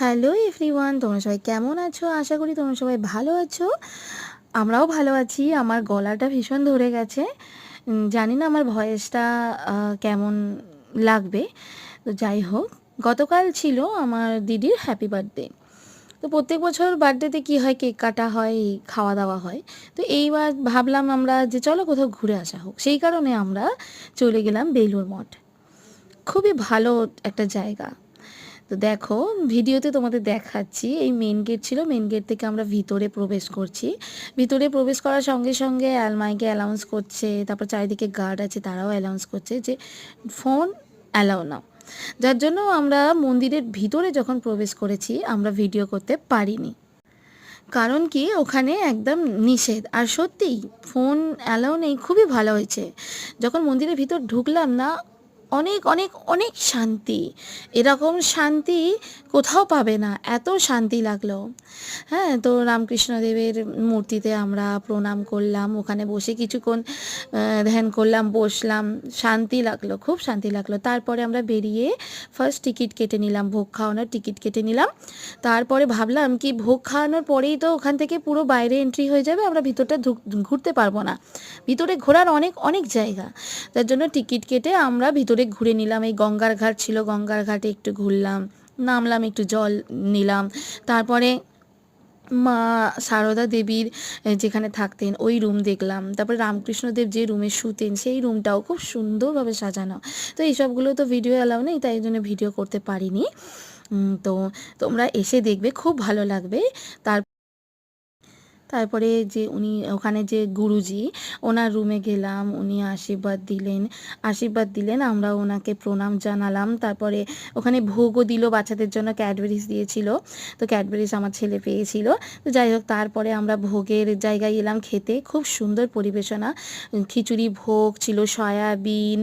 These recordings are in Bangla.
হ্যালো এভরিওয়ান, তোমরা সবাই কেমন আছো? আশা করি তোমরা সবাই ভালো আছো। আমরাও ভালো আছি, আমার গলাটা ভীষণ ধরে গেছে। জানি না আমার ভয়েসটা কেমন লাগবে। তো যাই হোক, গতকাল ছিল আমার দিদির হ্যাপি বার্থডে তো প্রত্যেক বছর বার্থডেতে কি হয়, কেক কাটা হয় খাওয়া দাওয়া হয়। তো এইবার ভাবলাম আমরা যে চলো কোথাও ঘুরে আসা হোক। সেই কারণে আমরা চলে গেলাম বেলুর মঠ। খুবই ভালো একটা জায়গা। তো দেখো, ভিডিওতে তোমাদের দেখাচ্ছি, এই মেন গেট ছিল মেন গেট থেকে আমরা ভিতরে প্রবেশ করছি। ভিতরে প্রবেশ করার সঙ্গে সঙ্গে অ্যালমাইকে অ্যালাউন্স করছে, তারপর চারিদিকে গার্ড আছে, তারাও অ্যালাউন্স করছে যে ফোন অ্যালাউ নাও। যার জন্য আমরা মন্দিরের ভিতরে যখন প্রবেশ করেছি, আমরা ভিডিও করতে পারিনি। কারণ কি? ওখানে একদম নিষেধ। আর সত্যিই ফোন অ্যালাউ নেই, খুবই ভালো হয়েছে। যখন মন্দিরের ভিতর ঢুকলাম না অনেক অনেক অনেক শান্তি। এরকম শান্তি কোথাও পাবে না। এত শান্তি লাগল। হ্যাঁ তো রামকৃষ্ণদেবের মূর্তিতে আমরা প্রণাম করলাম। ওখানে বসে কিছুক্ষণ ধ্যান করলাম, বসলাম। শান্তি লাগল, খুব শান্তি লাগল। তারপরে আমরা বেরিয়ে ফার্স্ট টিকিট কেটে নিলাম, ভোগ খাওয়ানোর টিকিট কেটে নিলাম। তারপরে ভাবলাম কি, ভোগ খাওয়ানোর পরেই তো ওখান থেকে পুরো বাইরে এন্ট্রি হয়ে যাবে। আমরা ভিতরটা ঘুরতে পারব না। ভিতরে ঘোরার অনেক অনেক জায়গা। তার জন্য টিকিট কেটে আমরা ভিতরে ঘুরে নিলাম। এই গঙ্গার ঘাট ছিল, গঙ্গার ঘাটে একটু ঘুরলাম, নামলাম, একটু জল নিলাম। তারপরে মা সারদা দেবীর যেখানে থাকতেন, ওই রুম দেখলাম। তারপরে রামকৃষ্ণদেব যে রুমে শুতেন, সেই রুমটাও খুব সুন্দরভাবে সাজানো। তো এইসবগুলো তো ভিডিও অ্যালাউ নেই, তাই জন্য ভিডিও করতে পারিনি। তো তোমরা এসে দেখবে, খুব ভালো লাগবে। তার তারপরে যে উনি, ওখানে যে গুরুজি, ওনার রুমে গেলাম, উনি আশীর্বাদ দিলেন। আশীর্বাদ দিলেন, আমরা ওনাকে প্রণাম জানালাম। তারপরে ওখানে ভোগও দিল, বাচ্চাদের জন্য ক্যাডবেরিজ দিয়েছিল। তো ক্যাডবেরিজ আমার ছেলে পেয়েছিল। তো যাই হোক, তারপরে আমরা ভোগের জায়গায় এলাম খেতে। খুব সুন্দর পরিবেশনা। খিচুড়ি ভোগ ছিল, সয়াবিন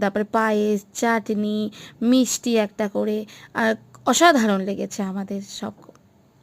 তারপরে পায়েস, চাটনি, মিষ্টি একটা করে। আর অসাধারণ লেগেছে আমাদের সব